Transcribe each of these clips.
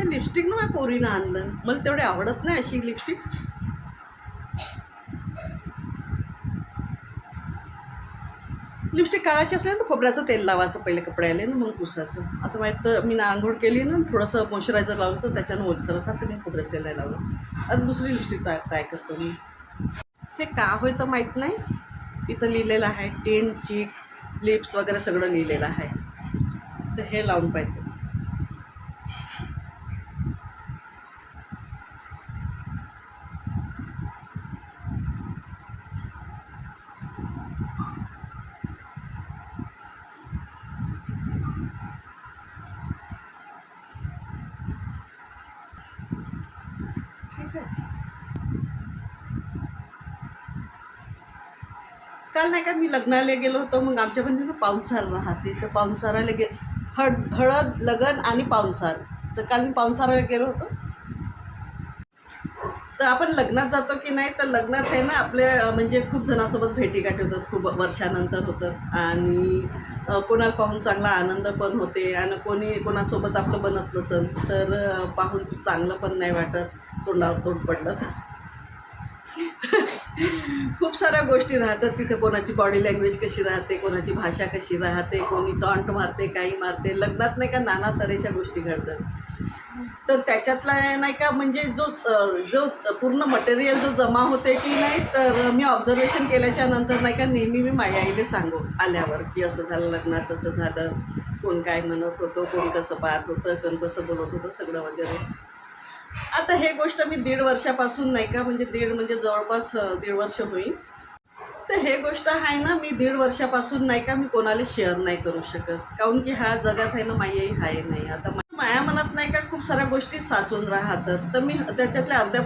ते लिपस्टिक ना माझ्या पोरीनं आणलं? मला तेवढे आवडत नाही अशी लिपस्टिक लिपस्टिक काढायची असली ना तर खोबऱ्याचं तेल लावायचं पहिले कपड्याला ना मग पुसायचं आता माहीत तर मी ना आंघोळ केली ना थोडंसं मॉइश्चरायझर लावलं तर त्याच्यानं ओलसर असा तर मी खोबऱ्याचं तेल लावलं. आता दुसरी लिपस्टिक ट्राय ट्राय करतो मी. हे का होय तर माहीत नाही. इथं लिहिलेलं आहे टेन चीक लिप्स वगैरे सगळं लिहिलेलं आहे. तर हे लावून पाहिजे. काल नाही का मी लग्नाला गेलो होतो मग आमच्या म्हणजे ना राहते. तर पाहुणसाराला गे हळ हळद लगन आणि पावसार तर काल मी पाहुणसाराला गेलो होतो. तर आपण लग्नात जातो की नाही तर लग्नात आहे ना आपले म्हणजे खूप जणांसोबत भेटीगाठी होतात खूप वर्षानंतर होतात. आणि कोणाला पाहून चांगला आनंद पण होते. आणि कोणी कोणासोबत आपलं बनत नसेल तर पाहून चांगलं पण नाही वाटत. तोंडावर तोंड पडलं तर. खूप साऱ्या गोष्टी राहतात तिथे. कोणाची बॉडी लँग्वेज कशी राहते कोणाची भाषा कशी राहते कोणी टॉन्ट मारते काही मारते. लग्नात नाही का नाना तऱ्हेच्या गोष्टी घडतात. तर त्याच्यातला नाही का म्हणजे जो जो पूर्ण मटेरियल जो जमा होते की नाही तर मी ऑब्झर्वेशन केल्याच्यानंतर नाही का नेहमी मी माझ्या आईने सांगू आल्यावर की असं झालं लग्नात तसं झालं. कोण काय म्हणत होतं कोण कसं पाहत होतं कोण कसं बोलत होतं सगळं वगैरे. आता हे गोष्ट मी दीड वर्षापासून नाही का म्हणजे दीड म्हणजे जवळपास दीड वर्ष होईल. तर हे गोष्ट आहे ना मी दीड वर्षापासून नाही का मी कोणाला शेअर नाही करू शकत. काऊन की ह्या जगात आहे ना मायाही आहे नाही. आता माया मनात नाही का खूप साऱ्या गोष्टी साचून राहतात. तर मी त्याच्यातल्या अर्ध्या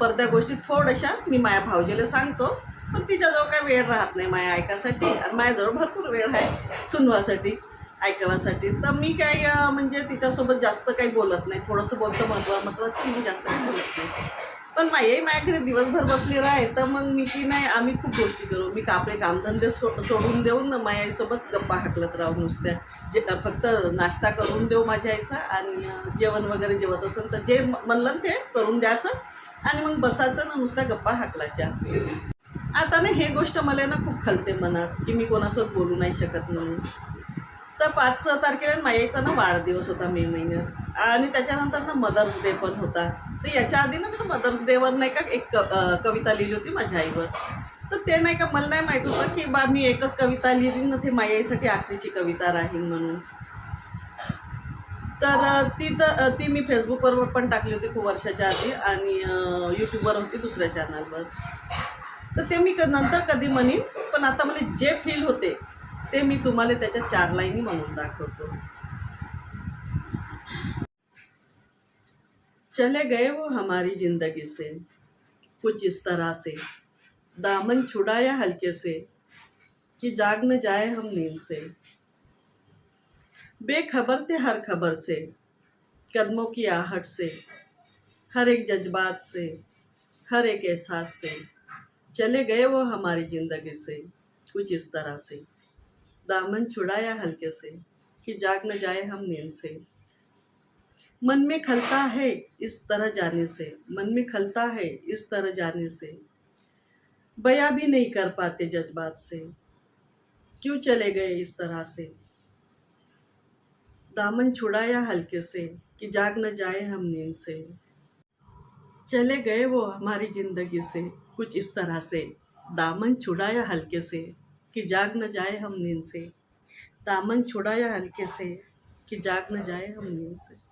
पडद्या गोष्टी थोड्याशा मी माया भावजीला सांगतो. पण तिच्याजवळ काय वेळ राहत नाही माया ऐकासाठी. आणि माझ्याजवळ भरपूर वेळ आहे सुनवासाठी. ऐकवासाठी. तर मी काय म्हणजे तिच्यासोबत जास्त काही बोलत नाही. थोडंसं बोलतं महत्वा महत्वाचं मी जास्त काही बोलत नाही. पण मायाही माझ्याकडे दिवसभर बसली राहे तर मग मी की नाही आम्ही खूप गोष्टी करू. मी कापडे कामधंदे सो सोडून देऊन मायासोबत गप्पा हाकलत राहू नुसत्या. जे फक्त नाश्ता करून देऊ माझ्या आईचा आणि जेवण वगैरे जेवत असेल तर जे म्हणलं ते करून द्यायचं आणि मग बसायचं ना नुसत्या गप्पा हाकलाच्या आता ना हे गोष्ट मला ना खूप खलते मनात की मी कोणासोबत बोलू नाही शकत म्हणून. तर पाच सहा तारखेला मायाचा ना वाढदिवस होता मे महिन्यात. आणि त्याच्यानंतर ना मदर्स डे पण होता. तर याच्या आधी ना मी मदर्स डेवर नाही का एक कविता लिहिली होती माझ्या आईवर. तर ते नाही का मला नाही माहीत होतं की बा मी एकच कविता लिहिली ना ते मायाईसाठी आखरीची कविता राहील म्हणून. तर ती तर ती मी फेसबुकवर पण टाकली होती खूप वर्षाच्या आधी आणि यूट्यूबवर होती दुसऱ्या चॅनलवर तर ते मी क- नंतर कधी म्हणी पण आता मला जे फील होते ते मी तुम्हाला त्याच्या चार लाईनी म्हणून दाखवतो. चले गए वो हमारी ज़िंदगी से, कुछ इस तरह से, दामन छुड़ाया हल्के से, कि जाग न जाए हम नींद से। बेखबर थे हर खबर से, कदमों की आहट से, हर एक जज्बात से, हर एक एहसास से, चले गए वो हमारी ज़िंदगी से, कुछ इस तरह से। दामन छुड़ाया हल्के से, कि जाग न जाए हम नींद से। मन में खलता है इस तरह जाने से, मन में खलता है इस तरह जाने से। बया भी नहीं कर पाते जज्बात से। क्यों चले गए इस तरह से? दामन छुड़ाया हल्के से, कि जाग न जाए हम नींद से। चले गए वो हमारी ज़िंदगी से, कुछ इस तरह से। दामन छुड़ाया हल्के से। कि जाग न जाए हम नींद से। दामन छुड़ाया हल्के से कि जाग न जाए हम नींद से।